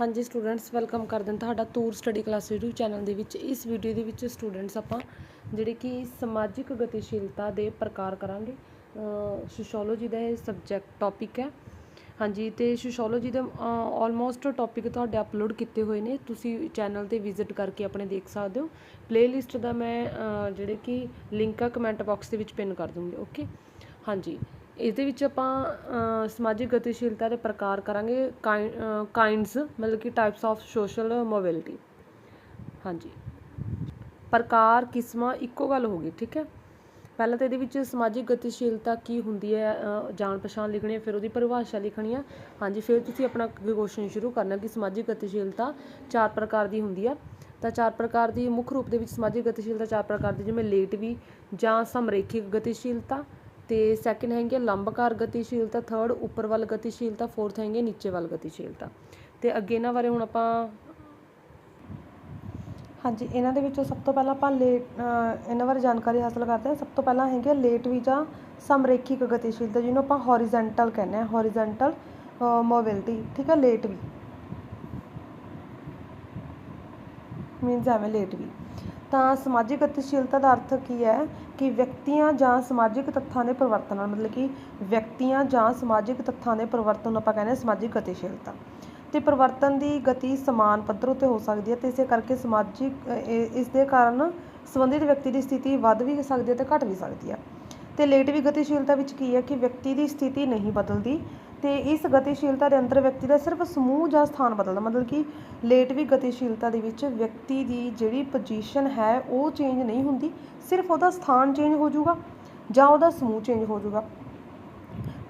ਹਾਂਜੀ students, welcome ਕਰਦੇ ਹਾਂ ਤੁਹਾਡਾ ਤੂਰ ਸਟੱਡੀ ਕਲਾਸ YouTube ਚੈਨਲ ਦੇ ਵਿੱਚ। ਇਸ ਵੀਡੀਓ ਦੇ ਵਿੱਚ ਸਟੂਡੈਂਟਸ ਆਪਾਂ ਜਿਹੜੇ ਕਿ ਸਮਾਜਿਕ ਗਤੀਸ਼ੀਲਤਾ ਦੇ ਪ੍ਰਕਾਰ ਕਰਾਂਗੇ। ਸੋਸ਼ੀਓਲੋਜੀ ਦਾ ਇਹ ਸਬਜੈਕਟ ਟੌਪਿਕ ਹੈ। ਹਾਂਜੀ, ਤੇ ਸੋਸ਼ੀਓਲੋਜੀ ਦੇ ਆਲਮੋਸਟ ਟੌਪਿਕ ਤੁਹਾਡੇ ਅਪਲੋਡ ਕੀਤੇ ਹੋਏ ਨੇ। ਤੁਸੀਂ ਚੈਨਲ ਤੇ ਵਿਜ਼ਿਟ ਕਰਕੇ ਆਪਣੇ ਦੇਖ ਸਕਦੇ ਹੋ। ਪਲੇਲਿਸਟ ਦਾ ਮੈਂ ਜਿਹੜੇ ਕਿ ਲਿੰਕ ਆ ਕਮੈਂਟ ਬਾਕਸ ਦੇ ਵਿੱਚ ਪਿਨ ਕਰ ਦੂੰਗੀ ਓਕੇ ਹਾਂਜੀ। ਇਹਦੇ ਵਿੱਚ ਆਪਾਂ ਸਮਾਜਿਕ ਗਤੀਸ਼ੀਲਤਾ ਦੇ ਪ੍ਰਕਾਰ ਕਰਾਂਗੇ ਕਾਈਂਡਸ ਮਤਲਬ ਕਿ ਟਾਈਪਸ ਆਫ ਸੋਸ਼ਲ ਮੋਬਿਲਿਟੀ ਹਾਂਜੀ। ਪ੍ਰਕਾਰ, ਕਿਸਮਾਂ, ਇੱਕੋ ਗੱਲ ਹੋ ਗਈ, ਠੀਕ ਹੈ? ਪਹਿਲਾਂ ਤਾਂ ਇਹਦੇ ਵਿੱਚ ਸਮਾਜਿਕ ਗਤੀਸ਼ੀਲਤਾ ਕੀ ਹੁੰਦੀ ਹੈ ਜਾਣ ਪਛਾਣ ਲਿਖਣੀ ਹੈ, ਫਿਰ ਉਹਦੀ ਪਰਿਭਾਸ਼ਾ ਲਿਖਣੀ ਹੈ। ਹਾਂਜੀ, ਫਿਰ ਤੁਸੀਂ ਆਪਣਾ ਕੁਐਸਚਨ ਸ਼ੁਰੂ ਕਰਨਾ ਕਿ ਸਮਾਜਿਕ ਗਤੀਸ਼ੀਲਤਾ ਚਾਰ ਪ੍ਰਕਾਰ ਦੀ ਹੁੰਦੀ ਹੈ। ਤਾਂ ਚਾਰ ਪ੍ਰਕਾਰ ਦੀ ਮੁੱਖ ਰੂਪ ਦੇ ਵਿੱਚ ਸਮਾਜਿਕ ਗਤੀਸ਼ੀਲਤਾ ਚਾਰ ਪ੍ਰਕਾਰ ਦੀ, ਜਿਵੇਂ ਲੇਟਵੀ ਜਾਂ ਸਮਰੇਖਿਕ ਗਤੀਸ਼ੀਲਤਾ ਤੇ ਸੈਕਿੰਡ ਹੈਗੇ ਲੰਬਕਾਰ ਗਤੀਸ਼ੀਲਤਾ ਥਰਡ ਉੱਪਰ ਵੱਲ ਗਤੀਸ਼ੀਲਤਾ ਫੋਰਥ ਹੈਗੇ ਨੀਚੇ ਵੱਲ ਗਤੀਸ਼ੀਲਤਾ। ਤੇ ਅੱਗੇ ਇਹਨਾਂ ਬਾਰੇ ਹੁਣ ਆਪਾਂ ਹਾਂਜੀ, ਇਹਨਾਂ ਦੇ ਵਿੱਚੋਂ ਸਭ ਤੋਂ ਪਹਿਲਾਂ ਆਪਾਂ ਲੇਟ ਇਹਨਾਂ ਬਾਰੇ ਜਾਣਕਾਰੀ ਹਾਸਲ ਕਰਦੇ ਹਾਂ। ਸਭ ਤੋਂ ਪਹਿਲਾਂ ਹੈਗੇ ਲੇਟ ਵੀ ਜਾਂ ਸਮਰੇਖਿਕ ਗਤੀਸ਼ੀਲਤਾ, ਜਿਹਨੂੰ ਆਪਾਂ ਹੌਰੀਜ਼ੈਂਟਲ ਕਹਿੰਦੇ ਹਾਂ। ਹੌਰੀਜ਼ੈਂਟਲ ਮੋਬਿਲਿਟੀ ਠੀਕ ਹੈ ਲੇਟ ਵੀ। ਮੀਨਸ ਐਵੇਂ ਲੇਟ ਵੀ। ਤਾਂ ਸਮਾਜਿਕ ਗਤੀਸ਼ੀਲਤਾ ਦਾ ਅਰਥ ਕੀ ਹੈ? ਕਿ ਵਿਅਕਤੀਆਂ ਜਾਂ ਸਮਾਜਿਕ ਤੱਥਾਂ ਦੇ ਪਰਿਵਰਤਨ ਨਾਲ, ਮਤਲਬ ਕਿ ਵਿਅਕਤੀਆਂ ਜਾਂ ਸਮਾਜਿਕ ਤੱਥਾਂ ਦੇ ਪਰਿਵਰਤਨ ਨੂੰ ਆਪਾਂ ਕਹਿੰਦੇ ਹਾਂ ਸਮਾਜਿਕ ਗਤੀਸ਼ੀਲਤਾ। ਤੇ ਪਰਿਵਰਤਨ ਦੀ ਗਤੀ ਸਮਾਨ ਪੱਧਰ ਉੱਤੇ ਹੋ ਸਕਦੀ ਹੈ ਤੇ ਇਸੇ ਕਰਕੇ ਸਮਾਜਿਕ ਇਸ ਦੇ ਕਾਰਨ ਸੰਬੰਧਿਤ ਵਿਅਕਤੀ ਦੀ ਸਥਿਤੀ ਵੱਧ ਵੀ ਸਕਦੀ ਹੈ ਤੇ ਘਟ ਵੀ ਸਕਦੀ ਹੈ। ਤੇ ਲੇਟ ਵੀ ਗਤੀਸ਼ੀਲਤਾ ਵਿੱਚ ਕੀ ਹੈ ਕਿ ਵਿਅਕਤੀ ਦੀ ਸਥਿਤੀ ਨਹੀਂ ਬਦਲਦੀ। ਤੇ ਇਸ ਗਤੀਸ਼ੀਲਤਾ ਦੇ ਅੰਦਰ ਵਿਅਕਤੀ ਦਾ ਸਿਰਫ ਸਮੂਹ ਜਾਂ ਸਥਾਨ ਬਦਲਦਾ, ਮਤਲਬ ਕਿ ਲੇਟ ਵੀ ਗਤੀਸ਼ੀਲਤਾ ਦੇ ਵਿੱਚ ਵਿਅਕਤੀ ਦੀ ਜਿਹੜੀ ਪੋਜੀਸ਼ਨ ਹੈ, ਉਹ ਚੇਂਜ ਨਹੀਂ ਹੁੰਦੀ, ਸਿਰਫ ਉਹਦਾ ਸਥਾਨ ਚੇਂਜ ਹੋ ਜਾਊਗਾ ਜਾਂ ਉਹਦਾ ਸਮੂਹ ਚੇਂਜ ਹੋ ਜਾਊਗਾ।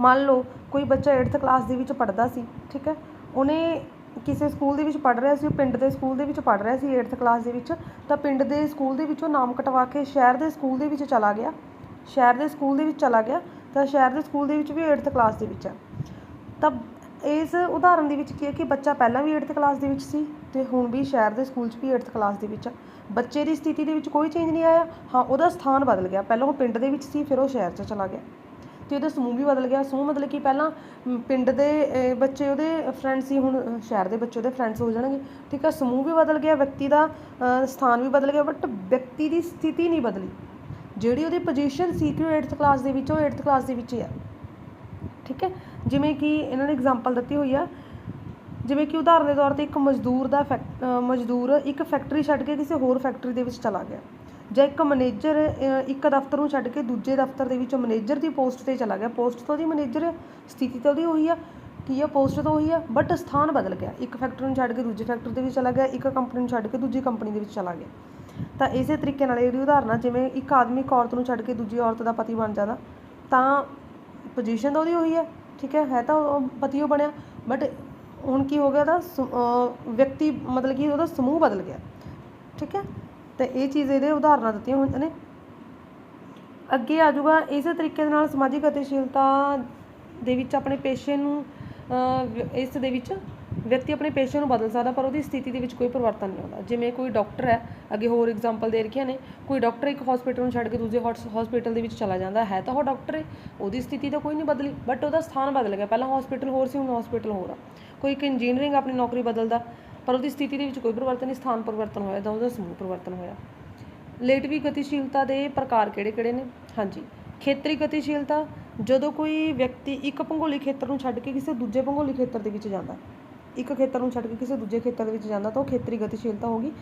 ਮੰਨ ਲਓ, ਕੋਈ ਬੱਚਾ 8th ਕਲਾਸ ਦੇ ਵਿੱਚ ਪੜ੍ਹਦਾ ਸੀ, ਠੀਕ ਹੈ, ਉਹਨੇ ਕਿਸੇ ਸਕੂਲ ਦੇ ਵਿੱਚ ਪੜ੍ਹ ਰਿਹਾ ਸੀ, ਉਹ ਪਿੰਡ ਦੇ ਸਕੂਲ ਦੇ ਵਿੱਚ ਪੜ੍ਹ ਰਿਹਾ ਸੀ 8th ਕਲਾਸ ਦੇ ਵਿੱਚ, ਤਾਂ ਪਿੰਡ ਦੇ ਸਕੂਲ ਦੇ ਵਿੱਚੋਂ ਨਾਮ ਕਟਵਾ ਕੇ ਸ਼ਹਿਰ ਦੇ ਸਕੂਲ ਦੇ ਵਿੱਚ ਚਲਾ ਗਿਆ। ਸ਼ਹਿਰ ਦੇ ਸਕੂਲ ਦੇ ਵਿੱਚ ਚਲਾ ਗਿਆ, ਤਾਂ ਸ਼ਹਿਰ ਦੇ ਸਕੂਲ ਦੇ ਵਿੱਚ ਵੀ 8th ਕਲਾਸ ਦੇ ਵਿੱਚ ਹੈ। ਤਾਂ ਇਸ ਉਦਾਹਰਨ ਦੇ ਵਿੱਚ ਕੀ ਹੈ ਕਿ ਬੱਚਾ ਪਹਿਲਾਂ ਵੀ 8th ਕਲਾਸ ਦੇ ਵਿੱਚ ਸੀ ਅਤੇ ਹੁਣ ਵੀ ਸ਼ਹਿਰ ਦੇ ਸਕੂਲ 'ਚ ਵੀ 8th ਕਲਾਸ ਦੇ ਵਿੱਚ ਆ। ਬੱਚੇ ਦੀ ਸਥਿਤੀ ਦੇ ਵਿੱਚ ਕੋਈ ਚੇਂਜ ਨਹੀਂ ਆਇਆ। ਹਾਂ, ਉਹਦਾ ਸਥਾਨ ਬਦਲ ਗਿਆ। ਪਹਿਲਾਂ ਉਹ ਪਿੰਡ ਦੇ ਵਿੱਚ ਸੀ, ਫਿਰ ਉਹ ਸ਼ਹਿਰ 'ਚ ਚਲਾ ਗਿਆ। ਅਤੇ ਉਹਦਾ ਸਮੂਹ ਵੀ ਬਦਲ ਗਿਆ। ਸਮੂਹ ਮਤਲਬ ਕਿ ਪਹਿਲਾਂ ਪਿੰਡ ਦੇ ਬੱਚੇ ਉਹਦੇ ਫਰੈਂਡ ਸੀ, ਹੁਣ ਸ਼ਹਿਰ ਦੇ ਬੱਚੇ ਉਹਦੇ ਫਰੈਂਡਸ ਹੋ ਜਾਣਗੇ। ਠੀਕ ਹੈ ਸਮੂਹ ਵੀ ਬਦਲ ਗਿਆ, ਵਿਅਕਤੀ ਦਾ ਸਥਾਨ ਵੀ ਬਦਲ ਗਿਆ ਬਟ ਵਿਅਕਤੀ ਦੀ ਸਥਿਤੀ ਨਹੀਂ ਬਦਲੀ। ਜਿਹੜੀ ਉਹਦੀ ਪੋਜੀਸ਼ਨ ਸੀ ਕਿ ਉਹ 8th ਕਲਾਸ ਦੇ ਵਿੱਚ, ਉਹ 8th ਕਲਾਸ ਦੇ ਵਿੱਚ ਹੀ ਆ। ਠੀਕ ਹੈ? ਜਿਵੇਂ ਕਿ ਇਹਨਾਂ ਨੇ ਐਗਜ਼ਾਮਪਲ ਦਿੱਤੀ ਹੋਈ ਆ, ਜਿਵੇਂ ਕਿ ਉਦਾਹਰਨ ਦੇ ਤੌਰ ਤੇ ਇੱਕ ਮਜ਼ਦੂਰ ਦਾ ਫੈਕ- ਮਜ਼ਦੂਰ ਇੱਕ ਫੈਕਟਰੀ ਛੱਡ ਕੇ ਕਿਸੇ ਹੋਰ ਫੈਕਟਰੀ ਦੇ ਵਿੱਚ ਚਲਾ ਗਿਆ ਜਾਂ ਇੱਕ ਮੈਨੇਜਰ ਇੱਕ ਦਫ਼ਤਰ ਨੂੰ ਛੱਡ ਕੇ ਦੂਜੇ ਦਫ਼ਤਰ ਦੇ ਵਿੱਚ ਮੈਨੇਜਰ ਦੀ ਪੋਸਟ ਤੇ ਚਲਾ ਗਿਆ। ਪੋਸਟ ਤੋਂ ਉਹਦੀ ਮੈਨੇਜਰ ਸਥਿਤੀ ਤਾਂ ਉਹਦੀ ਉਹੀ ਆ, ਕੀ ਆ? ਪੋਸਟ ਤਾਂ ਉਹੀ ਆ ਬਟ ਸਥਾਨ ਬਦਲ ਗਿਆ। ਇੱਕ ਫੈਕਟਰੀ ਨੂੰ ਛੱਡ ਕੇ ਦੂਜੇ ਫੈਕਟਰੀ ਦੇ ਵਿੱਚ ਚਲਾ ਗਿਆ, ਇੱਕ ਕੰਪਨੀ ਨੂੰ ਛੱਡ ਕੇ ਦੂਜੀ ਕੰਪਨੀ ਦੇ ਵਿੱਚ ਚਲਾ ਗਿਆ। ਤਾਂ ਇਸੇ ਤਰੀਕੇ ਨਾਲ ਇਹਦੀ ਉਦਾਹਰਨ ਆ, ਜਿਵੇਂ ਇੱਕ ਆਦਮੀ ਇੱਕ ਔਰਤ ਨੂੰ ਛੱਡ ਕੇ ਦੂਜੀ ਔਰਤ ਦਾ ਪਤੀ ਬਣ ਜਾਂਦਾ, ਤਾਂ ਪੋਜੀਸ਼ਨ ਤਾਂ ਉਹਦੀ ਉਹੀ ਹੈ ਠੀਕ ਹੈ ਹੈ ਤਾਂ ਪਤੀ ਉਹ ਬਣਿਆ ਬਟ ਹੁਣ ਕੀ ਹੋ ਗਿਆ ਉਹਦਾ ਵਿਅਕਤੀ ਮਤਲਬ ਕਿ ਉਹਦਾ ਸਮੂਹ ਬਦਲ ਗਿਆ ਠੀਕ ਹੈ ਤੇ ਇਹ ਚੀਜ਼ ਇਹਦੇ ਉਦਾਹਰਨਾਂ ਦਿੱਤੀਆਂ ਹੋਈਆਂ ਨੇ। ਅੱਗੇ ਆ ਜਾਊਗਾ ਇਸੇ ਤਰੀਕੇ ਦੇ ਨਾਲ ਸਮਾਜਿਕ ਗਤੀਸ਼ੀਲਤਾ ਦੇ ਵਿੱਚ ਆਪਣੇ ਪੇਸ਼ੇ ਨੂੰ ਅਹ, ਇਸ ਦੇ ਵਿੱਚ ਵਿਅਕਤੀ ਆਪਣੇ ਪੇਸ਼ੇ ਨੂੰ ਬਦਲ ਸਕਦਾ, ਪਰ ਉਹਦੀ ਸਥਿਤੀ ਦੇ ਵਿੱਚ ਕੋਈ ਪਰਿਵਰਤਨ ਨਹੀਂ ਆਉਂਦਾ। ਜਿਵੇਂ ਕੋਈ ਡਾਕਟਰ ਹੈ, ਅੱਗੇ ਹੋਰ ਐਗਜ਼ਾਮਪਲ ਦੇ ਰੱਖੀਆਂ ਨੇ, ਕੋਈ ਡਾਕਟਰ ਇੱਕ ਹਸਪੀਟਲ ਨੂੰ ਛੱਡ ਕੇ ਦੂਜੇ ਹਸਪੀਟਲ ਦੇ ਵਿੱਚ ਚਲਾ ਜਾਂਦਾ ਹੈ, ਤਾਂ ਉਹ ਡਾਕਟਰ ਹੈ, ਉਹਦੀ ਸਥਿਤੀ ਤਾਂ ਕੋਈ ਨਹੀਂ ਬਦਲੀ ਬਟ ਉਹਦਾ ਸਥਾਨ ਬਦਲ ਗਿਆ। ਪਹਿਲਾਂ ਹਸਪੀਟਲ ਹੋਰ ਸੀ, ਹੁਣ ਹਸਪੀਟਲ ਹੋਰ ਆ। ਕੋਈ ਇੱਕ ਇੰਜੀਨੀਅਰਿੰਗ ਆਪਣੀ ਨੌਕਰੀ ਬਦਲਦਾ, ਪਰ ਉਹਦੀ ਸਥਿਤੀ ਦੇ ਵਿੱਚ ਕੋਈ ਪਰਿਵਰਤਨ ਨਹੀਂ, ਸਥਾਨ ਪਰਿਵਰਤਨ ਹੋਇਆ, ਤਾਂ ਉਹਦਾ ਸਮੂਹ ਪਰਿਵਰਤਨ ਹੋਇਆ। ਲੇਟਵੀ ਗਤੀਸ਼ੀਲਤਾ ਦੇ ਪ੍ਰਕਾਰ ਕਿਹੜੇ-ਕਿਹੜੇ ਨੇ? ਹਾਂਜੀ। ਖੇਤਰੀ ਗਤੀਸ਼ੀਲਤਾ, ਜਦੋਂ ਕੋਈ ਵਿਅਕਤੀ ਇੱਕ ਭੂਗੋਲਿਕ ਖੇਤਰ ਨੂੰ ਛੱਡ ਕੇ ਕਿਸੇ ਦੂਜੇ ਭੂਗੋਲਿਕ ਖੇਤਰ ਦੇ ਵਿੱਚ ਜਾਂਦਾ ਇੱਕ ਖੇਤਰ ਨੂੰ ਛੱਡ ਕੇ ਕਿਸੇ ਦੂਜੇ ਖੇਤਰ ਦੇ ਵਿੱਚ ਜਾਂਦਾ ਤਾਂ ਉਹ ਖੇਤਰੀ ਗਤੀਸ਼ੀਲਤਾ ਹੋਗੀ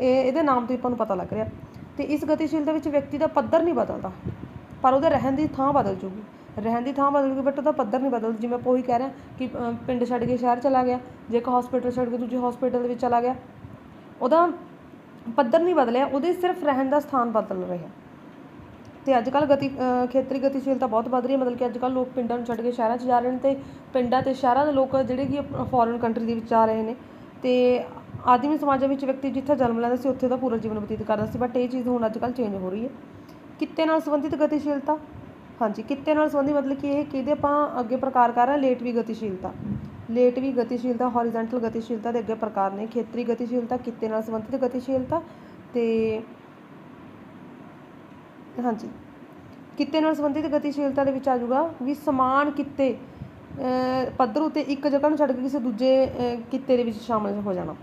ਇਹ, ਇਹਦੇ ਨਾਮ ਤੋਂ ਹੀ ਆਪਾਂ ਨੂੰ ਪਤਾ ਲੱਗ ਰਿਹਾ। ਤੇ ਇਸ ਗਤੀਸ਼ੀਲਤਾ ਵਿੱਚ ਵਿਅਕਤੀ ਦਾ ਪੱਧਰ ਨਹੀਂ ਬਦਲਦਾ, ਪਰ ਉਹਦੇ ਰਹਿਣ ਦੀ ਥਾਂ ਬਦਲ ਜੂਗੀ। ਰਹਿਣ ਦੀ ਥਾਂ ਬਦਲ ਗਈ ਬਟ ਉਹਦਾ ਪੱਧਰ ਨਹੀਂ ਬਦਲਦਾ। ਜਿਵੇਂ ਆਪਾਂ ਉਹੀ ਕਹਿ ਰਹੇ ਹਾਂ ਕਿ ਪਿੰਡ ਛੱਡ ਕੇ ਸ਼ਹਿਰ ਚਲਾ ਗਿਆ, ਜੇ ਇੱਕ ਹਸਪੀਟਲ ਛੱਡ ਕੇ ਦੂਜੇ ਹਸਪੀਟਲ ਦੇ ਵਿੱਚ ਚਲਾ ਗਿਆ, ਉਹਦਾ ਪੱਧਰ ਨਹੀਂ ਬਦਲਿਆ, ਉਹਦੇ ਸਿਰਫ ਰਹਿਣ ਦਾ ਸਥਾਨ ਬਦਲ ਰਿਹਾ। ਅਤੇ ਅੱਜ ਕੱਲ੍ਹ ਗਤੀ ਖੇਤਰੀ ਗਤੀਸ਼ੀਲਤਾ ਬਹੁਤ ਵੱਧ ਰਹੀ ਹੈ, ਮਤਲਬ ਕਿ ਅੱਜ ਕੱਲ੍ਹ ਲੋਕ ਪਿੰਡਾਂ ਨੂੰ ਛੱਡ ਕੇ ਸ਼ਹਿਰਾਂ 'ਚ ਜਾ ਰਹੇ ਨੇ ਅਤੇ ਪਿੰਡਾਂ ਅਤੇ ਸ਼ਹਿਰਾਂ ਦੇ ਲੋਕ ਜਿਹੜੇ ਕਿ ਫੋਰਨ ਕੰਟਰੀ ਦੇ ਵਿੱਚ ਜਾ ਰਹੇ ਨੇ ਅਤੇ ਆਦਮੀ ਸਮਾਜਾਂ ਵਿੱਚ ਵਿਅਕਤੀ ਜਿੱਥੇ ਜਨਮ ਲੈਂਦਾ ਸੀ, ਉੱਥੇ ਦਾ ਪੂਰਾ ਜੀਵਨ ਬਤੀਤ ਕਰਦਾ ਸੀ ਬਟ ਇਹ ਚੀਜ਼ ਹੁਣ ਅੱਜ ਕੱਲ੍ਹ ਚੇਂਜ ਹੋ ਰਹੀ ਹੈ। ਕਿੱਤੇ ਨਾਲ ਸੰਬੰਧਿਤ ਗਤੀਸ਼ੀਲਤਾ? ਹਾਂਜੀ, ਕਿੱਤੇ ਨਾਲ ਸੰਬੰਧੀ ਮਤਲਬ ਕਿ ਇਹ ਕਿਹਦੇ ਆਪਾਂ ਅੱਗੇ ਪ੍ਰਕਾਰ ਕਰ ਰਹੇ ਹਾਂ? ਲੇਟ ਵੀ ਗਤੀਸ਼ੀਲਤਾ। ਲੇਟ ਵੀ ਗਤੀਸ਼ੀਲਤਾ ਹੌਰੀਜ਼ੌਂਟਲ ਗਤੀਸ਼ੀਲਤਾ ਦੇ ਅੱਗੇ ਪ੍ਰਕਾਰ ਨੇ। ਖੇਤਰੀ ਗਤੀਸ਼ੀਲਤਾ, ਕਿੱਤੇ ਨਾਲ ਸੰਬੰਧਿਤ ਗਤੀਸ਼ੀਲਤਾ ਤੇ ਹਾਂਜੀ। ਕਿੱਤੇ ਨਾਲ ਸੰਬੰਧਿਤ ਗਤੀਸ਼ੀਲਤਾ ਦੇ ਵਿੱਚ ਆ ਜਾਊਗਾ ਵੀ ਸਮਾਨ ਕਿੱਤੇ ਪੱਧਰ ਉਤੇ ਇੱਕ ਜਗ੍ਹਾ ਨੂੰ ਛੱਡ ਕੇ ਕਿਸੇ ਦੂਜੇ ਕਿੱਤੇ ਦੇ ਵਿੱਚ ਸ਼ਾਮਲ ਹੋ ਜਾਣਾ।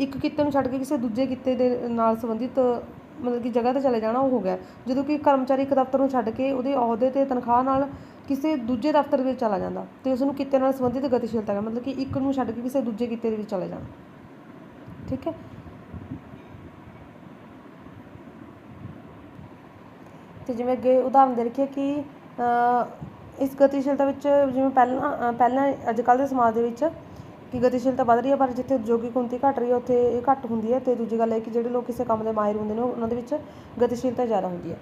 ਇੱਕ ਕਿੱਤੇ ਨੂੰ ਛੱਡ ਕੇ ਕਿਸੇ ਦੂਜੇ ਕਿੱਤੇ ਦੇ ਨਾਲ ਸੰਬੰਧਿਤ ਮਤਲਬ ਕਿ ਜਗ੍ਹਾ ਤੇ ਚਲੇ ਜਾਣਾ ਉਹ ਹੋ ਗਿਆ। ਜਦੋਂ ਕਿ ਕਰਮਚਾਰੀ ਇੱਕ ਦਫ਼ਤਰ ਨੂੰ ਛੱਡ ਕੇ ਉਹਦੇ ਅਹੁਦੇ ਤੇ ਤਨਖਾਹ ਨਾਲ ਕਿਸੇ ਦੂਜੇ ਦਫ਼ਤਰ ਵਿੱਚ ਚਲਾ ਜਾਂਦਾ ਤੇ ਉਸ ਨੂੰ ਕਿੱਤੇ ਨਾਲ ਸੰਬੰਧਿਤ ਗਤੀਸ਼ੀਲਤਾ ਹੈ। ਮਤਲਬ ਕਿ ਇੱਕ ਨੂੰ ਛੱਡ ਕੇ ਕਿਸੇ ਦੂਜੇ ਕਿੱਤੇ ਦੇ ਵਿੱਚ ਚਲੇ ਜਾਣਾ। ਠੀਕ ਹੈ? ਅਤੇ ਜਿਵੇਂ ਅੱਗੇ ਉਦਾਹਰਨ ਦੇ ਰੱਖੀਏ ਕਿ ਇਸ ਗਤੀਸ਼ੀਲਤਾ ਵਿੱਚ ਜਿਵੇਂ ਪਹਿਲਾਂ ਪਹਿਲਾਂ ਅੱਜ ਕੱਲ੍ਹ ਦੇ ਸਮਾਜ ਦੇ ਵਿੱਚ ਕਿ ਗਤੀਸ਼ੀਲਤਾ ਵੱਧ ਰਹੀ ਹੈ, ਪਰ ਜਿੱਥੇ ਉਦਯੋਗਿਕ ਉੱਨਤੀ ਘੱਟ ਰਹੀ ਹੈ, ਉੱਥੇ ਇਹ ਘੱਟ ਹੁੰਦੀ ਹੈ ਅਤੇ ਦੂਜੀ ਗੱਲ ਇਹ ਕਿ ਜਿਹੜੇ ਲੋਕ ਕਿਸੇ ਕੰਮ ਦੇ ਮਾਹਿਰ ਹੁੰਦੇ ਨੇ ਉਹਨਾਂ ਦੇ ਵਿੱਚ ਗਤੀਸ਼ੀਲਤਾ ਜ਼ਿਆਦਾ ਹੁੰਦੀ ਹੈ।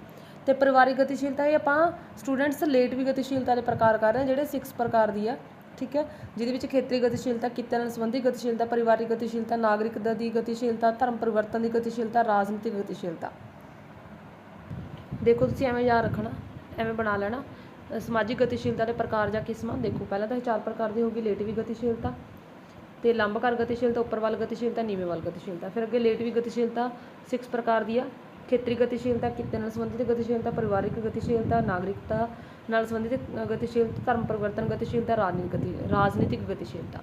ਅਤੇ ਪਰਿਵਾਰਿਕ ਗਤੀਸ਼ੀਲਤਾ ਇਹ ਆਪਾਂ ਸਟੂਡੈਂਟਸ ਲੇਟ ਵੀ ਗਤੀਸ਼ੀਲਤਾ ਦੇ ਪ੍ਰਕਾਰ ਕਰ ਰਹੇ ਹਾਂ, ਜਿਹੜੇ 6 ਪ੍ਰਕਾਰ ਦੀ ਆ, ਠੀਕ ਹੈ, ਜਿਹਦੇ ਵਿੱਚ ਖੇਤਰੀ ਗਤੀਸ਼ੀਲਤਾ ਕਿੱਤੇ ਨਾਲ ਸੰਬੰਧੀ ਗਤੀਸ਼ੀਲਤਾ, ਪਰਿਵਾਰਿਕ ਗਤੀਸ਼ੀਲਤਾ ਨਾਗਰਿਕਤਾ ਦੀ ਗਤੀਸ਼ੀਲਤਾ, ਧਰਮ ਪਰਿਵਰਤਨ ਦੀ ਗਤੀਸ਼ੀਲਤਾ, ਰਾਜਨੀਤਿਕ ਗਤੀਸ਼ੀਲਤਾ। ਦੇਖੋ ਤੁਸੀਂ ਐਵੇਂ ਯਾਦ ਰੱਖਣਾ, ਐਵੇਂ ਬਣਾ ਲੈਣਾ। ਸਮਾਜਿਕ ਗਤੀਸ਼ੀਲਤਾ ਦੇ ਪ੍ਰਕਾਰ ਜਾਂ ਕਿਸਮਾਂ ਦੇਖੋ। ਪਹਿਲਾਂ ਤਾਂ ਇਹ ਚਾਰ ਪ੍ਰਕਾਰ ਦੀ ਹੋਗੀ ਲੇਟਵੀ ਗਤੀਸ਼ੀਲਤਾ ਤੇ ਲੰਬਕਾਰ ਗਤੀਸ਼ੀਲਤਾ, ਉੱਪਰ ਵੱਲ ਗਤੀਸ਼ੀਲਤਾ, ਨੀਵੇਂ ਵੱਲ ਗਤੀਸ਼ੀਲਤਾ। ਫਿਰ ਅੱਗੇ ਲੇਟਵੀ ਗਤੀਸ਼ੀਲਤਾ 6 ਪ੍ਰਕਾਰ ਦੀ ਆ। ਖੇਤਰੀ ਗਤੀਸ਼ੀਲਤਾ, ਕਿੱਤੇ ਨਾਲ ਸੰਬੰਧਿਤ ਗਤੀਸ਼ੀਲਤਾ, ਪਰਿਵਾਰਿਕ ਗਤੀਸ਼ੀਲਤਾ, ਨਾਗਰਿਕਤਾ ਨਾਲ ਸੰਬੰਧਿਤ ਗਤੀਸ਼ੀਲਤਾ ਧਰਮ ਪਰਿਵਰਤਨ ਗਤੀਸ਼ੀਲਤਾ ਰਾਜਨੀਤਿਕ ਗਤੀ, ਰਾਜਨੀਤਿਕ ਗਤੀਸ਼ੀਲਤਾ।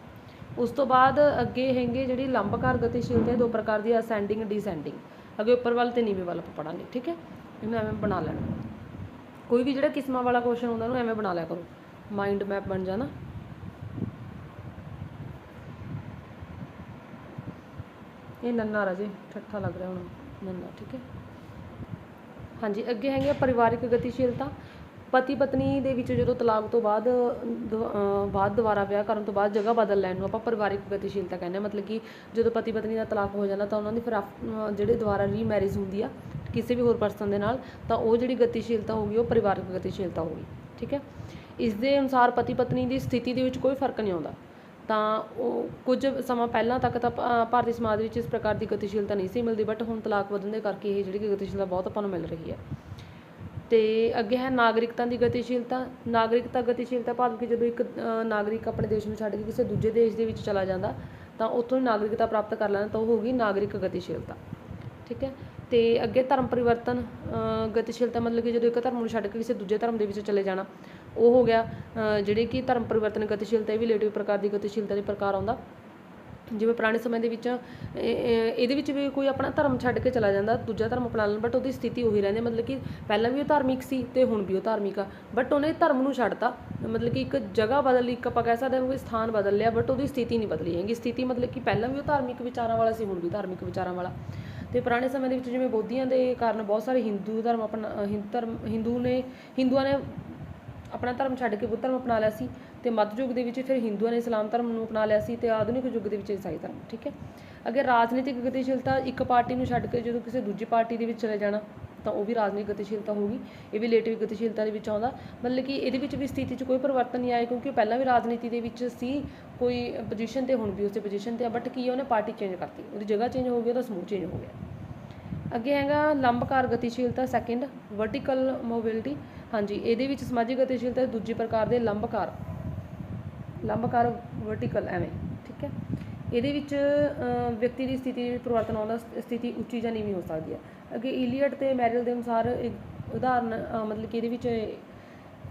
ਉਸ ਤੋਂ ਬਾਅਦ ਅੱਗੇ ਹੈਗੇ ਜਿਹੜੀ ਲੰਬਕਾਰ ਗਤੀਸ਼ੀਲਤਾ ਦੋ ਪ੍ਰਕਾਰ ਦੀ ਅਸੈਂਡਿੰਗ ਡਿਸੈਂਡਿੰਗ ਅੱਗੇ ਉੱਪਰ ਵੱਲ ਤੇ ਨੀਵੇਂ ਵੱਲ ਆਪਾਂ ਪੜਾਂਗੇ ਠੀਕ ਹੈ? ਇਹਨੂੰ ਐਵੇਂ ਬਣਾ ਲੈਣਾ। ਕੋਈ ਵੀ ਜਿਹੜਾ ਕਿਸਮਾਂ ਵਾਲਾ ਕੁਐਸਚਨ ਹੁੰਦਾ ਉਹਨੂੰ ਐਵੇਂ ਬਣਾ ਲਿਆ ਕਰੋ। ਮਾਈਂਡ ਮੈਪ ਬਣ ਜਾਣਾ। ਇਹ ਨੰਨਾ ਰਾਜੇ, ਠੱਠਾ ਲੱਗ ਰਿਹਾ ਹੁਣ। ਨੰਨਾ, ਠੀਕ ਹੈ। ਹਾਂਜੀ, ਅੱਗੇ ਹੈਗੇ ਪਰਿਵਾਰਿਕ ਗਤੀਸ਼ੀਲਤਾ। ਪਤੀ ਪਤਨੀ ਦੇ ਵਿੱਚ ਜਦੋਂ ਤਲਾਕ ਤੋਂ ਬਾਅਦ ਬਾਅਦ ਦੁਬਾਰਾ ਵਿਆਹ ਕਰਨ ਤੋਂ ਬਾਅਦ ਜਗ੍ਹਾ ਬਦਲ ਲੈਣ ਨੂੰ ਆਪਾਂ ਪਰਿਵਾਰਿਕ ਗਤੀਸ਼ੀਲਤਾ ਕਹਿੰਦੇ ਮਤਲਬ ਕਿ ਜਦੋਂ ਪਤੀ ਪਤਨੀ ਦਾ ਤਲਾਕ ਹੋ ਜਾਂਦਾ ਤਾਂ ਉਹਨਾਂ ਦੀ ਫਿਰ ਜਿਹੜੇ ਦੁਬਾਰਾ ਰੀਮੈਰਿਜ ਹੁੰਦੀ ਆ ਕਿਸੇ ਵੀ ਹੋਰ ਪਰਸਨ ਦੇ ਨਾਲ, ਤਾਂ ਉਹ ਜਿਹੜੀ ਗਤੀਸ਼ੀਲਤਾ ਹੋਗੀ ਉਹ ਪਰਿਵਾਰਕ ਗਤੀਸ਼ੀਲਤਾ ਹੋਗੀ ਠੀਕ ਹੈ? ਇਸ ਦੇ ਅਨੁਸਾਰ ਪਤੀ ਪਤਨੀ ਦੀ ਸਥਿਤੀ ਦੇ ਵਿੱਚ ਕੋਈ ਫ਼ਰਕ ਨਹੀਂ ਆਉਂਦਾ। ਤਾਂ ਉਹ ਕੁਝ ਸਮਾਂ ਪਹਿਲਾਂ ਤੱਕ ਤਾਂ ਭਾ- ਭਾਰਤੀ ਸਮਾਜ ਵਿੱਚ ਇਸ ਪ੍ਰਕਾਰ ਦੀ ਗਤੀਸ਼ੀਲਤਾ ਨਹੀਂ ਸੀ ਮਿਲਦੀ ਬਟ ਹੁਣ ਤਲਾਕ ਵਧਣ ਦੇ ਕਰਕੇ ਇਹ ਜਿਹੜੀ ਗਤੀਸ਼ੀਲਤਾ ਬਹੁਤ ਆਪਾਂ ਨੂੰ ਮਿਲ ਰਹੀ ਹੈ। ਤੇ ਅੱਗੇ ਹੈ ਨਾਗਰਿਕਤਾ ਦੀ ਗਤੀਸ਼ੀਲਤਾ। ਨਾਗਰਿਕਤਾ ਗਤੀਸ਼ੀਲਤਾ ਭਾਵ ਕਿ ਜਦੋਂ ਇੱਕ ਨਾਗਰਿਕ ਆਪਣੇ ਦੇਸ਼ ਨੂੰ ਛੱਡ ਕੇ ਕਿਸੇ ਦੂਜੇ ਦੇਸ਼ ਦੇ ਵਿੱਚ ਚਲਾ ਜਾਂਦਾ, ਤਾਂ ਉੱਥੋਂ ਨਾਗਰਿਕਤਾ ਪ੍ਰਾਪਤ ਕਰ ਲੈਂਦਾ ਤਾਂ ਉਹ ਹੋਗੀ ਨਾਗਰਿਕ ਗਤੀਸ਼ੀਲਤਾ, ਠੀਕ ਹੈ? ਤੇ ਅੱਗੇ ਧਰਮ ਪਰਿਵਰਤਨ ਗਤੀਸ਼ੀਲਤਾ ਮਤਲਬ ਕਿ ਜਦੋਂ ਇੱਕ ਧਰਮ ਨੂੰ ਛੱਡ ਕੇ ਕਿਸੇ ਦੂਜੇ ਧਰਮ ਦੇ ਵਿੱਚ ਚਲੇ ਜਾਣਾ, ਉਹ ਹੋ ਗਿਆ ਜਿਹੜੇ ਕਿ ਧਰਮ ਪਰਿਵਰਤਨ ਗਤੀਸ਼ੀਲਤਾ, ਇਹ ਵੀ ਲੇਟਿਵ ਪ੍ਰਕਾਰ ਦੀ ਗਤੀਸ਼ੀਲਤਾ ਦੇ ਪ੍ਰਕਾਰ ਆਉਂਦਾ। ਜਿਵੇਂ ਪੁਰਾਣੇ ਸਮੇਂ ਦੇ ਵਿੱਚ, ਇਹ- ਇਹਦੇ ਵਿੱਚ ਵੀ ਕੋਈ ਆਪਣਾ ਧਰਮ ਛੱਡ ਕੇ ਚਲਾ ਜਾਂਦਾ, ਦੂਜਾ ਧਰਮ ਅਪਣਾ ਲੈਣ ਬਟ ਉਹਦੀ ਸਥਿਤੀ ਉਹੀ ਰਹਿੰਦੀ, ਮਤਲਬ ਕਿ ਪਹਿਲਾਂ ਵੀ ਉਹ ਧਾਰਮਿਕ ਸੀ ਤੇ ਹੁਣ ਵੀ ਉਹ ਧਾਰਮਿਕ ਆ। ਬਟ ਉਹਨੇ ਧਰਮ ਨੂੰ ਛੱਡਤਾ, ਮਤਲਬ ਕਿ ਇੱਕ ਜਗ੍ਹਾ ਬਦਲ ਲਈ, ਇੱਕ ਆਪਾਂ ਕਹਿ ਸਕਦੇ ਹਾਂ ਕਿ ਸਥਾਨ ਬਦਲ ਲਿਆ ਬਟ ਉਹਦੀ ਸਥਿਤੀ ਨਹੀਂ ਬਦਲੀ ਹੈਗੀ। ਸਥਿਤੀ ਮਤਲਬ ਕਿ ਪਹਿਲਾਂ ਵੀ ਉਹ ਧਾਰਮਿਕ ਵਿਚਾਰਾਂ ਵਾਲਾ ਸੀ, ਹੁਣ ਵੀ ਧਾਰਮਿਕ ਵਿਚਾਰਾਂ ਵਾਲਾ। ਤੇ ਪੁਰਾਣੇ ਸਮੇਂ ਦੇ ਵਿੱਚ ਜਿਵੇਂ ਬੋਧੀਆਂ ਦੇ ਕਾਰਨ ਬਹੁਤ ਸਾਰੇ ਹਿੰਦੂ ਧਰਮ ਆਪਣਾ ਅ, ਧਰਮ ਹਿੰਦੂ ਨੇ ਹਿੰਦੂਆਂ ਨੇ ਆਪਣਾ ਧਰਮ ਛੱਡ ਕੇ ਬੁੱਧ ਧਰਮ ਅਪਣਾ ਲਿਆ ਸੀ ਤੇ ਮੱਧ ਯੁੱਗ ਦੇ ਵਿੱਚ ਫਿਰ ਹਿੰਦੂਆਂ ਨੇ ਇਸਲਾਮ ਧਰਮ ਨੂੰ ਅਪਣਾ ਲਿਆ ਸੀ ਤੇ ਆਧੁਨਿਕ ਯੁੱਗ ਦੇ ਵਿੱਚ ਈਸਾਈ ਧਰਮ ਠੀਕ ਹੈ? ਅੱਗੇ ਰਾਜਨੀਤਿਕ ਗਤੀਸ਼ੀਲਤਾ ਇੱਕ ਪਾਰਟੀ ਨੂੰ ਛੱਡ ਕੇ ਜਦੋਂ ਕਿਸੇ ਦੂਜੀ ਪਾਰਟੀ ਦੇ ਵਿੱਚ ਚਲੇ ਜਾਣਾ ਤਾਂ ਉਹ ਵੀ ਰਾਜਨੀਤਿਕ ਗਤੀਸ਼ੀਲਤਾ ਹੋਗੀ ਇਹ ਵੀ ਲੇਟਿਵ ਗਤੀਸ਼ੀਲਤਾ ਦੇ ਵਿੱਚ ਆਉਂਦਾ। ਮਤਲਬ ਕਿ ਇਹਦੇ ਵਿੱਚ ਵੀ ਸਥਿਤੀ 'ਚ ਕੋਈ ਪਰਿਵਰਤਨ ਨਹੀਂ ਆਇਆ ਕਿਉਂਕਿ ਉਹ ਪਹਿਲਾਂ ਵੀ ਰਾਜਨੀਤੀ ਦੇ ਵਿੱਚ ਸੀ ਕੋਈ ਪੋਜੀਸ਼ਨ ਤੇ ਹੁਣ ਵੀ ਉਸੇ ਪੋਜੀਸ਼ਨ ਤੇ ਆ ਬਟ ਕੀ ਆ, ਉਹਨੇ ਪਾਰਟੀ ਚੇਂਜ ਕਰਤੀ। ਉਹਦੀ ਜਗ੍ਹਾ ਚੇਂਜ ਹੋ ਗਈ ਉਹਦਾ ਸਮੂਹ ਚੇਂਜ ਹੋ ਗਿਆ। ਅੱਗੇ ਹੈਗਾ ਲੰਬਕਾਰ ਗਤੀਸ਼ੀਲਤਾ ਸੈਕਿੰਡ ਵਰਟੀਕਲ ਮੋਬਿਲਿਟੀ ਹਾਂਜੀ ਇਹਦੇ ਵਿੱਚ ਸਮਾਜਿਕ ਗਤੀਸ਼ੀਲਤਾ ਦੂਜੀ ਪ੍ਰਕਾਰ ਦੇ ਲੰਬਕਾਰ ਲੰਬਕਾਰ ਵਰਟੀਕਲ ਐਵੇਂ ਠੀਕ ਹੈ? ਇਹਦੇ ਵਿੱਚ ਵਿਅਕਤੀ ਦੀ ਸਥਿਤੀ ਵਿੱਚ ਪਰਿਵਰਤਨ ਆਉਂਦਾ ਸਥਿਤੀ ਉੱਚੀ ਜਾਂ ਨੀਵੀਂ ਹੋ ਸਕਦੀ ਹੈ। ਅੱਗੇ ਇਲੀਅਟ ਤੇ ਮੈਰਿਲ ਦੇ ਅਨੁਸਾਰ ਉਦਾਹਰਨ ਮਤਲਬ ਕਿ ਇਹਦੇ ਵਿੱਚ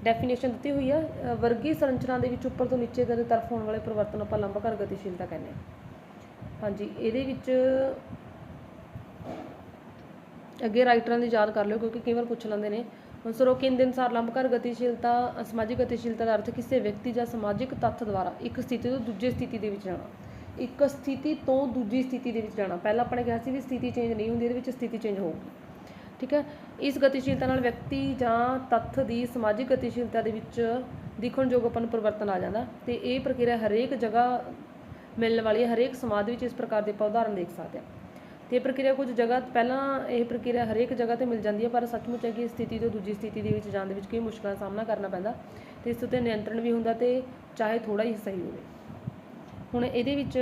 ਡੈਫੀਨੇਸ਼ਨ ਦਿੱਤੀ ਹੋਈ ਹੈ ਵਰਗੀ ਸੰਰਚਨਾ ਦੇ ਵਿੱਚ ਉੱਪਰ ਤੋਂ ਨੀਚੇ ਦੇ ਤਰਫ ਹੋਣ ਵਾਲੇ ਪਰਿਵਰਤਨ ਆਪਾਂ ਲੰਬਕਾਰ ਗਤੀਸ਼ੀਲਤਾ ਕਹਿੰਦੇ ਹਾਂ। ਹਾਂਜੀ, ਇਹਦੇ ਵਿੱਚ ਅੱਗੇ ਰਾਈਟਰਾਂ ਦੀ ਯਾਦ ਕਰ ਲਿਓ, ਕਿਉਂਕਿ ਕਈ ਵਾਰ ਪੁੱਛ ਲੈਂਦੇ ਨੇ ਸਰੋਕਿਨ ਦੇ ਅਨੁਸਾਰ ਲੰਬਕਾਰ ਗਤੀਸ਼ੀਲਤਾ, ਸਮਾਜਿਕ ਗਤੀਸ਼ੀਲਤਾ ਦਾ ਅਰਥ ਕਿਸੇ ਵਿਅਕਤੀ ਜਾਂ ਸਮਾਜਿਕ ਤੱਥ ਦੁਆਰਾ ਇੱਕ ਸਥਿਤੀ ਤੋਂ ਦੂਜੀ ਸਥਿਤੀ ਦੇ ਵਿੱਚ ਜਾਣਾ। ਇੱਕ ਸਥਿਤੀ ਤੋਂ ਦੂਜੀ ਸਥਿਤੀ ਦੇ ਵਿੱਚ ਜਾਣਾ। ਪਹਿਲਾਂ ਆਪਾਂ ਨੇ ਕਿਹਾ ਸੀ ਵੀ ਸਥਿਤੀ ਚੇਂਜ ਨਹੀਂ ਹੁੰਦੀ, ਇਹਦੇ ਵਿੱਚ ਸਥਿਤੀ ਚੇਂਜ ਹੋਊਗੀ। ਠੀਕ ਹੈ? ਇਸ ਗਤੀਸ਼ੀਲਤਾ ਨਾਲ ਵਿਅਕਤੀ ਜਾਂ ਤੱਥ ਦੀ ਸਮਾਜਿਕ ਗਤੀਸ਼ੀਲਤਾ ਦੇ ਵਿੱਚ ਦਿਖਣਯੋਗ ਆਪਾਂ ਨੂੰ ਪਰਿਵਰਤਨ ਆ ਜਾਂਦਾ। ਤੇ ਇਹ ਪ੍ਰਕਿਰਿਆ ਹਰੇਕ ਜਗ੍ਹਾ ਮਿਲਣ ਵਾਲੀ ਹੈ, ਹਰੇਕ ਸਮਾਜ ਵਿੱਚ ਇਸ ਪ੍ਰਕਾਰ ਦੇ ਆਪਾਂ ਉਦਾਹਰਨ ਦੇਖ ਸਕਦੇ ਹਾਂ। ਤੇ ਇਹ ਪ੍ਰਕਿਰਿਆ ਕੁਝ ਜਗ੍ਹਾ, ਪਹਿਲਾਂ ਇਹ ਪ੍ਰਕਿਰਿਆ ਹਰੇਕ ਜਗ੍ਹਾ ਤੇ ਮਿਲ ਜਾਂਦੀ ਹੈ, ਪਰ ਸੱਚਮੁੱਚ ਹੈ ਕਿ ਇਸ ਸਥਿਤੀ ਤੋਂ ਦੂਜੀ ਸਥਿਤੀ ਦੇ ਵਿੱਚ ਜਾਣ ਦੇ ਵਿੱਚ ਕਈ ਮੁਸ਼ਕਲਾਂ ਦਾ ਸਾਹਮਣਾ ਕਰਨਾ ਪੈਂਦਾ। ਤੇ ਇਸ ਉੱਤੇ ਨਿਯੰਤਰਣ ਵੀ ਹੁੰਦਾ ਤੇ ਚਾਹੇ ਥੋੜਾ ਹੀ ਸਹੀ ਹੋਵੇ। ਹੁਣ ਇਹਦੇ ਵਿੱਚ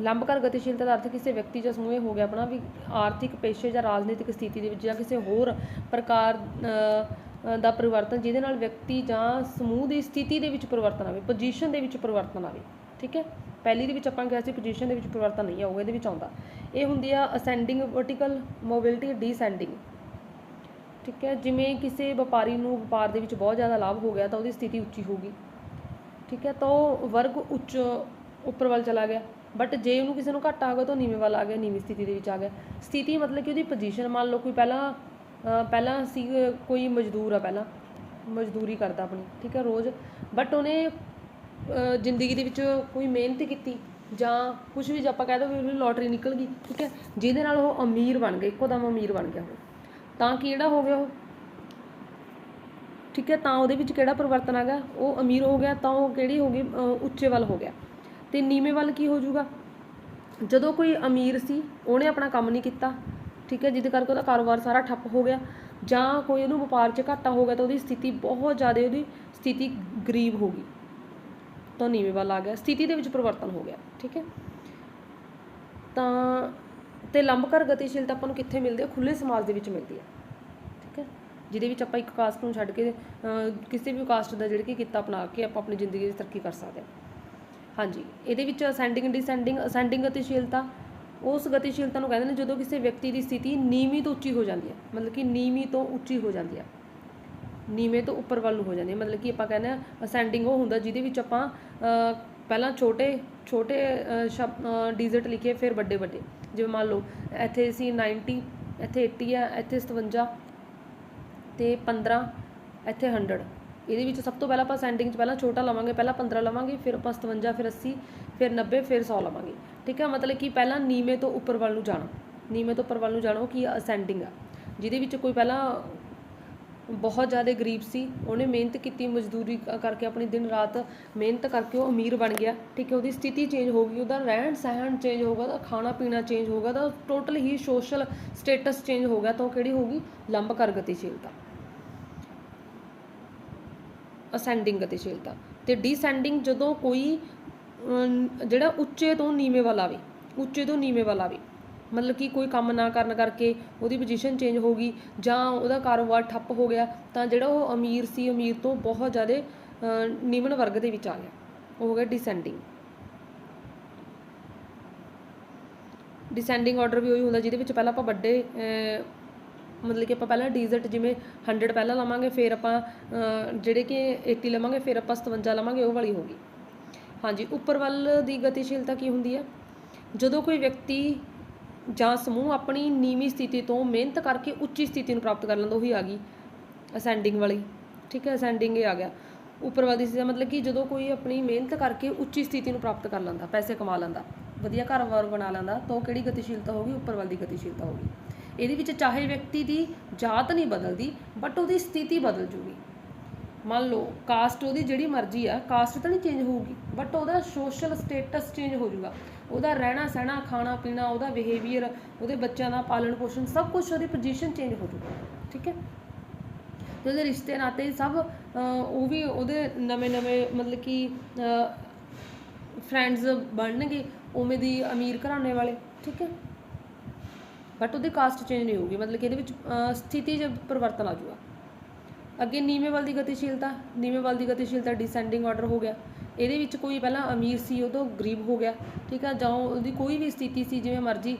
ਲੰਬਕਾਰ ਗਤੀਸ਼ੀਲਤਾ ਦਾ ਅਰਥ ਕਿਸੇ ਵਿਅਕਤੀ ਜਾਂ ਸਮੂਹ ਇਹ ਹੋ ਗਿਆ ਆਪਣਾ ਵੀ ਆਰਥਿਕ, ਪੇਸ਼ੇ ਜਾਂ ਰਾਜਨੀਤਿਕ ਸਥਿਤੀ ਦੇ ਵਿੱਚ ਜਾਂ ਕਿਸੇ ਹੋਰ ਪ੍ਰਕਾਰ ਦਾ ਪਰਿਵਰਤਨ ਜਿਹਦੇ ਨਾਲ ਵਿਅਕਤੀ ਜਾਂ ਸਮੂਹ ਦੀ ਸਥਿਤੀ ਦੇ ਵਿੱਚ ਪਰਿਵਰਤਨ ਆਵੇ ਪੋਜੀਸ਼ਨ ਦੇ ਵਿੱਚ ਪਰਿਵਰਤਨ ਆਵੇ, ਠੀਕ ਹੈ? ਪਹਿਲੀ ਦੇ ਵਿੱਚ ਆਪਾਂ ਕਿਹਾ ਸੀ ਪੋਜੀਸ਼ਨ ਦੇ ਵਿੱਚ ਪਰਿਵਰਤਨ ਨਹੀਂ ਆਊਗਾ, ਇਹਦੇ ਵਿੱਚ ਆਉਂਦਾ। ਇਹ ਹੁੰਦੀ ਆ ਅਸੈਂਡਿੰਗ ਵਰਟੀਕਲ ਮੋਬਿਲਿਟੀ ਡੀਸੈਂਡਿੰਗ ਠੀਕ ਹੈ? ਜਿਵੇਂ ਕਿਸੇ ਵਪਾਰੀ ਨੂੰ ਵਪਾਰ ਦੇ ਵਿੱਚ ਬਹੁਤ ਜ਼ਿਆਦਾ ਲਾਭ ਹੋ ਗਿਆ ਤਾਂ ਉਹਦੀ ਸਥਿਤੀ ਉੱਚੀ ਹੋਊਗੀ। ਠੀਕ ਹੈ, ਤਾਂ ਉਹ ਵਰਗ ਉੱਚ ਉੱਪਰ ਵੱਲ ਚਲਾ ਗਿਆ। ਬਟ ਜੇ ਉਹਨੂੰ ਕਿਸੇ ਨੂੰ ਘੱਟ ਆ ਗਿਆ ਤਾਂ ਉਹ ਨੀਵੇਂ ਵੱਲ ਆ ਗਿਆ, ਨੀਵੀਂ ਸਥਿਤੀ ਦੇ ਵਿੱਚ ਆ ਗਿਆ। ਸਥਿਤੀ ਮਤਲਬ ਕਿ ਉਹਦੀ ਪੋਜੀਸ਼ਨ ਮੰਨ ਲਓ ਕੋਈ ਪਹਿਲਾਂ ਪਹਿਲਾਂ ਸੀ, ਕੋਈ ਮਜ਼ਦੂਰ ਆ ਪਹਿਲਾਂ, ਮਜ਼ਦੂਰੀ ਕਰਦਾ ਆਪਣੀ, ਠੀਕ ਹੈ, ਰੋਜ਼। ਬਟ ਉਹਨੇ ਜ਼ਿੰਦਗੀ ਦੇ ਵਿੱਚ ਕੋਈ ਮਿਹਨਤ ਕੀਤੀ ਜਾਂ ਕੁਝ ਵੀ ਆਪਾਂ ਕਹਿ ਦੋ ਵੀ ਲੋਟਰੀ ਨਿਕਲ ਗਈ, ਠੀਕ ਹੈ, ਜਿਹਦੇ ਨਾਲ ਉਹ ਅਮੀਰ ਬਣ ਗਿਆ ਇੱਕੋ ਦਮ ਅਮੀਰ ਬਣ ਗਿਆ ਉਹ। ਤਾਂ ਕੀ ਜਿਹੜਾ ਹੋ ਗਿਆ ਉਹ? ਠੀਕ ਹੈ, ਤਾਂ ਉਹਦੇ ਵਿੱਚ ਕਿਹੜਾ ਪਰਿਵਰਤਨ ਆ ਗਿਆ? ਉਹ ਅਮੀਰ ਹੋ ਗਿਆ, ਤਾਂ ਉਹ ਕਿਹੜੀ ਹੋ ਗਈ? ਉੱਚੇ ਵੱਲ ਹੋ ਗਿਆ। ਤੇ ਨੀਵੇਂ ਵੱਲ ਕੀ ਹੋ ਜਾਊਗਾ? ਜਦੋਂ ਕੋਈ ਅਮੀਰ ਸੀ, ਉਹਨੇ ਆਪਣਾ ਕੰਮ ਨਹੀਂ ਕੀਤਾ, ਠੀਕ ਹੈ, ਜਿਹਦੇ ਕਰਕੇ ਉਹਦਾ ਕਾਰੋਬਾਰ ਸਾਰਾ ਠੱਪ ਹੋ ਗਿਆ, ਜਾਂ ਕੋਈ ਉਹਨੂੰ ਵਪਾਰ 'ਚ ਘਾਟਾ ਹੋ ਗਿਆ, ਤਾਂ ਉਹਦੀ ਸਥਿਤੀ ਬਹੁਤ ਜ਼ਿਆਦਾ ਉਹਦੀ ਸਥਿਤੀ ਗਰੀਬ ਹੋ ਗਈ। ਤਾਂ ਨੀਵੇਂ ਵੱਲ ਆ ਗਿਆ, ਸਥਿਤੀ ਦੇ ਵਿੱਚ ਪਰਿਵਰਤਨ ਹੋ ਗਿਆ, ਠੀਕ ਹੈ। ਤਾਂ ਤੇ ਲੰਬਕਾਰ ਗਤੀਸ਼ੀਲਤਾ ਆਪਾਂ ਨੂੰ ਕਿੱਥੇ ਮਿਲਦੀ ਹੈ? ਖੁੱਲੇ ਸਮਾਜ ਦੇ ਵਿੱਚ ਮਿਲਦੀ ਹੈ। ਜਿਹਦੇ ਵਿੱਚ ਆਪਾਂ ਇੱਕ ਕਾਸਟ ਨੂੰ ਛੱਡ ਕੇ ਕਿਸੇ ਵੀ ਕਾਸਟ ਦਾ ਜਿਹੜਾ ਕਿ ਕਿੱਤਾ ਅਪਣਾ ਕੇ ਆਪਾਂ ਆਪਣੀ ਜ਼ਿੰਦਗੀ ਦੀ ਤਰੱਕੀ ਕਰ ਸਕਦੇ ਹਾਂ। ਹਾਂਜੀ, ਇਹਦੇ ਵਿੱਚ ਅਸੈਂਡਿੰਗ ਡਿਸੈਂਡਿੰਗ ਅਸੈਂਡਿੰਗ ਗਤੀਸ਼ੀਲਤਾ, ਉਸ ਗਤੀਸ਼ੀਲਤਾ ਨੂੰ ਕਹਿੰਦੇ ਨੇ ਜਦੋਂ ਕਿਸੇ ਵਿਅਕਤੀ ਦੀ ਸਥਿਤੀ ਨੀਵੀਂ ਤੋਂ ਉੱਚੀ ਹੋ ਜਾਂਦੀ ਹੈ, ਮਤਲਬ ਕਿ ਨੀਵੀਂ ਤੋਂ ਉੱਚੀ ਹੋ ਜਾਂਦੀ ਹੈ। ਨੀਵੇਂ ਤੋਂ ਉੱਪਰ ਵੱਲ ਨੂੰ ਹੋ ਜਾਂਦੀ ਹੈ, ਮਤਲਬ ਕਿ ਆਪਾਂ ਕਹਿੰਦੇ ਆ ਅਸੈਂਡਿੰਗ ਉਹ ਹੁੰਦਾ ਜਿਹਦੇ ਵਿੱਚ ਆਪਾਂ ਪਹਿਲਾਂ ਛੋਟੇ ਛੋਟੇ ਸ਼ਬ ਡਿਜਿਟ ਲਿਖੇ ਫਿਰ ਵੱਡੇ ਵੱਡੇ ਜਿਵੇਂ ਮੰਨ ਲਓ, ਇੱਥੇ ਅਸੀਂ 90 ਇੱਥੇ 80 ਆ ਇੱਥੇ 57 ਤੇ 15 ਇੱਥੇ 100 ਇਹਦੇ ਵਿੱਚ ਸਭ ਤੋਂ ਪਹਿਲਾਂ ਆਪਾਂ ਸੈਂਡਿੰਗ 'ਚ ਪਹਿਲਾਂ ਛੋਟਾ ਲਵਾਂਗੇ, ਪਹਿਲਾਂ 15 ਲਵਾਂਗੇ, ਫਿਰ ਆਪਾਂ 57 ਫਿਰ 80 ਫਿਰ 90 ਫਿਰ 100 ਲਵਾਂਗੇ। ਠੀਕ ਹੈ ਮਤਲਬ ਕਿ ਪਹਿਲਾਂ ਨੀਵੇਂ ਤੋਂ ਉੱਪਰ ਵੱਲ ਨੂੰ ਜਾਣਾ। ਨੀਵੇਂ ਤੋਂ ਉੱਪਰ ਵੱਲ ਨੂੰ ਜਾਣਾ, ਉਹ ਕੀ ਅਸੈਂਡਿੰਗ ਆ। ਜਿਹਦੇ ਵਿੱਚ ਕੋਈ ਪਹਿਲਾਂ ਬਹੁਤ ਜ਼ਿਆਦਾ ਗਰੀਬ ਸੀ, ਉਹਨੇ ਮਿਹਨਤ ਕੀਤੀ, ਮਜ਼ਦੂਰੀ ਕਰਕੇ ਆਪਣੀ ਦਿਨ ਰਾਤ ਮਿਹਨਤ ਕਰਕੇ ਉਹ ਅਮੀਰ ਬਣ ਗਿਆ। ਠੀਕ ਹੈ ਉਹਦੀ ਸਥਿਤੀ ਚੇਂਜ ਹੋ ਗਈ, ਉਹਦਾ ਰਹਿਣ ਸਹਿਣ ਚੇਂਜ ਹੋਗਾ ਉਹਦਾ ਖਾਣਾ ਪੀਣਾ ਚੇਂਜ ਹੋ ਗਿਆ ਤਾਂ ਟੋਟਲ ਹੀ ਸੋਸ਼ਲ ਸਟੇਟਸ ਚੇਂਜ ਹੋ ਗਿਆ, ਤਾਂ ਉਹ ਕਿਹੜੀ ਹੋਗੀ ਲੰਬਕਾਰ ਗਤੀਸ਼ੀਲਤਾ। ਅਸੈਂਡਿੰਗ ਗਤੀਸ਼ੀਲਤਾ। ਤੇ ਡੀਸੈਂਡਿੰਗ ਜਦੋਂ ਕੋਈ ਜਿਹੜਾ ਉੱਚੇ ਤੋਂ ਨੀਵੇਂ ਵੱਲ ਆਵੇ, ਉੱਚੇ ਤੋਂ ਨੀਵੇਂ ਵੱਲ ਆਵੇ, ਮਤਲਬ ਕਿ ਕੋਈ ਕੰਮ ਨਾ ਕਰਨ ਕਰਕੇ ਉਹਦੀ ਪੋਜੀਸ਼ਨ ਚੇਂਜ ਹੋ ਗਈ ਜਾਂ ਉਹਦਾ ਕਾਰੋਬਾਰ ਠੱਪ ਹੋ ਗਿਆ, ਤਾਂ ਜਿਹੜਾ ਉਹ ਅਮੀਰ ਸੀ, ਅਮੀਰ ਤੋਂ ਬਹੁਤ ਜ਼ਿਆਦਾ ਨਿਮਨ ਵਰਗ ਦੇ ਵਿੱਚ ਆ ਗਿਆ। ਉਹ ਹੋ ਗਿਆ ਡਿਸੈਂਡਿੰਗ ਡਿਸੈਂਡਿੰਗ ਆਰਡਰ ਵੀ ਉਹੀ ਹੁੰਦਾ ਜਿਹਦੇ ਵਿੱਚ ਪਹਿਲਾਂ ਆਪਾਂ ਵੱਡੇ ਮਤਲਬ ਕਿ ਆਪਾਂ ਪਹਿਲਾਂ ਡਿਜਿਟ ਜਿਵੇਂ 100 ਪਹਿਲਾਂ ਲਵਾਂਗੇ, ਫਿਰ ਆਪਾਂ ਜਿਹੜੇ ਕਿ 80 ਲਵਾਂਗੇ, ਫਿਰ ਆਪਾਂ 57 ਲਵਾਂਗੇ, ਉਹ ਵਾਲੀ ਹੋਗੀ ਹਾਂਜੀ, ਉੱਪਰ ਵੱਲ ਦੀ ਗਤੀਸ਼ੀਲਤਾ ਕੀ ਹੁੰਦੀ ਹੈ? ਜਦੋਂ ਕੋਈ ਵਿਅਕਤੀ ਜਾਂ ਸਮੂਹ ਆਪਣੀ ਨੀਵੀਂ ਸਥਿਤੀ ਤੋਂ ਮਿਹਨਤ ਕਰਕੇ ਉੱਚੀ ਸਥਿਤੀ ਨੂੰ ਪ੍ਰਾਪਤ ਕਰ ਲੈਂਦਾ, ਉਹੀ ਆ ਗਈ ਅਸੈਂਡਿੰਗ ਵਾਲੀ। ਠੀਕ ਹੈ ਅਸੈਂਡਿੰਗ ਇਹ ਆ ਗਿਆ। ਉੱਪਰ ਵੱਲ ਦੀ ਸਥਿਤੀ ਦਾ ਮਤਲਬ ਕਿ ਜਦੋਂ ਕੋਈ ਆਪਣੀ ਮਿਹਨਤ ਕਰਕੇ ਉੱਚੀ ਸਥਿਤੀ ਨੂੰ ਪ੍ਰਾਪਤ ਕਰ ਲੈਂਦਾ, ਪੈਸੇ ਕਮਾ ਲੈਂਦਾ, ਵਧੀਆ ਘਰ-ਬਾਰ ਬਣਾ ਲੈਂਦਾ, ਤਾਂ ਉਹ ਕਿਹੜੀ ਗਤੀਸ਼ੀਲਤਾ ਹੋਗੀ ਉੱਪਰ ਵੱਲ ਦੀ ਗਤੀਸ਼ੀਲਤਾ ਹੋਗੀ ਇਹਦੇ ਵਿੱਚ ਚਾਹੇ ਵਿਅਕਤੀ ਦੀ ਜਾਤ ਨਹੀਂ ਬਦਲਦੀ ਬਟ ਉਹਦੀ ਸਥਿਤੀ ਬਦਲ ਜੂਗੀ। ਮੰਨ ਲਓ ਕਾਸਟ ਉਹਦੀ ਜਿਹੜੀ ਮਰਜ਼ੀ ਆ ਕਾਸਟ ਤਾਂ ਨਹੀਂ ਚੇਂਜ ਹੋਊਗੀ ਬਟ ਉਹਦਾ ਸੋਸ਼ਲ ਸਟੇਟਸ ਚੇਂਜ ਹੋ ਜਾਊਗਾ ਉਹਦਾ ਰਹਿਣਾ ਸਹਿਣਾ, ਖਾਣਾ ਪੀਣਾ, ਉਹਦਾ ਬਿਹੇਵੀਅਰ ਉਹਦੇ ਬੱਚਿਆਂ ਦਾ ਪਾਲਣ ਪੋਸ਼ਣ, ਸਭ ਕੁਝ ਉਹਦੀ ਪੋਜੀਸ਼ਨ ਚੇਂਜ ਹੋ ਜਾਊਗਾ ਠੀਕ ਹੈ? ਤੇ ਉਹਦੇ ਰਿਸ਼ਤੇ ਨਾਤੇ ਸਭ ਉਹ ਵੀ ਉਹਦੇ ਨਵੇਂ ਨਵੇਂ ਮਤਲਬ ਕਿ ਫਰੈਂਡਸ ਬਣਨਗੇ, ਉਵੇਂ ਦੀ ਅਮੀਰ ਘਰਾਣੇ ਵਾਲੇ, ਠੀਕ ਹੈ? ਬਟ ਉਹਦੀ ਕਾਸਟ ਚੇਂਜ ਨਹੀਂ ਹੋਊਗੀ। ਮਤਲਬ ਕਿ ਇਹਦੇ ਵਿੱਚ ਸਥਿਤੀ 'ਚ ਪਰਿਵਰਤਨ ਆ ਜਾਊਗਾ। ਅੱਗੇ ਨੀਵੇਂ ਵੱਲ ਦੀ ਗਤੀਸ਼ੀਲਤਾ, ਨੀਵੇਂ ਵੱਲ ਦੀ ਗਤੀਸ਼ੀਲਤਾ ਡਿਸੈਂਡਿੰਗ ਆਰਡਰ ਹੋ ਗਿਆ। ਇਹਦੇ ਵਿੱਚ ਕੋਈ ਪਹਿਲਾਂ ਅਮੀਰ ਸੀ ਉਹ ਤੋਂ ਗਰੀਬ ਹੋ ਗਿਆ। ਠੀਕ ਆ? ਜਾਂ ਉਹਦੀ ਕੋਈ ਵੀ ਸਥਿਤੀ ਸੀ, ਜਿਵੇਂ ਮਰਜ਼ੀ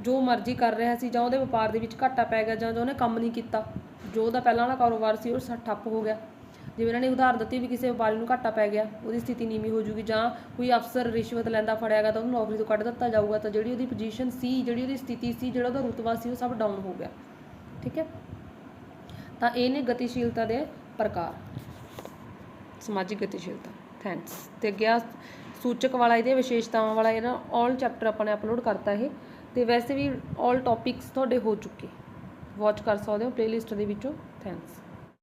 ਜੋ ਮਰਜ਼ੀ ਕਰ ਰਿਹਾ ਸੀ, ਜਾਂ ਉਹਦੇ ਵਪਾਰ ਦੇ ਵਿੱਚ ਘਾਟਾ ਪੈ ਗਿਆ, ਜਾਂ ਜੋ ਉਹਨੇ ਕੰਮ ਨਹੀਂ ਕੀਤਾ। ਜੋ ਉਹਦਾ ਪਹਿਲਾਂ ਵਾਲਾ ਕਾਰੋਬਾਰ ਸੀ, ਉਹ ਸ- ਠੱਪ ਹੋ ਗਿਆ। ਜਿਵੇਂ ਇਹਨਾਂ ਨੇ ਉਧਾਰ ਦਿੱਤੀ ਵੀ ਕਿਸੇ ਵਪਾਰੀ ਨੂੰ ਘਾਟਾ ਪੈ ਗਿਆ, ਉਹਦੀ ਸਥਿਤੀ ਨੀਵੀਂ ਹੋ ਜੂਗੀ ਜਾਂ ਕੋਈ ਅਫਸਰ ਰਿਸ਼ਵਤ ਲੈਂਦਾ ਫੜਿਆ ਗਿਆ ਤਾਂ ਉਹਨੂੰ ਨੌਕਰੀ ਤੋਂ ਕੱਢ ਦਿੱਤਾ ਜਾਊਗਾ ਤਾਂ ਜਿਹੜੀ ਉਹਦੀ ਪੋਜੀਸ਼ਨ ਸੀ, ਜਿਹੜੀ ਉਹਦੀ ਸਥਿਤੀ ਸੀ, ਜਿਹੜਾ ਉਹਦਾ ਰੁਤਬਾ ਸੀ ਉਹ ਸਭ ਡਾਊਨ ਹੋ ਗਿਆ। ਠੀਕ ਹੈ? ਤਾਂ ਇਹ ਨੇ ਗਤੀਸ਼ੀਲਤਾ ਦੇ ਪ੍ਰਕਾਰ। ਸਮਾਜਿਕ ਗਤੀਸ਼ੀਲਤਾ। ਥੈਂਕਸ ਤੇ ਅੱਗੇ ਸੂਚਕ ਵਾਲਾ ਇਹਦੇ ਵਿਸ਼ੇਸ਼ਤਾਵਾਂ ਵਾਲਾ ਇਹ ਨਾ ਆਲ ਚੈਪਟਰ ਆਪਾਂ ਨੇ ਅਪਲੋਡ ਕਰਤਾ ਇਹ। ਤੇ ਵੈਸੇ ਵੀ ਆਲ ਟੌਪਿਕਸ ਤੁਹਾਡੇ ਹੋ ਚੁੱਕੇ। ਵਾਚ ਕਰ ਸਕਦੇ ਹੋ ਪਲੇਲਿਸਟ ਦੇ ਵਿੱਚੋਂ। ਥੈਂਕਸ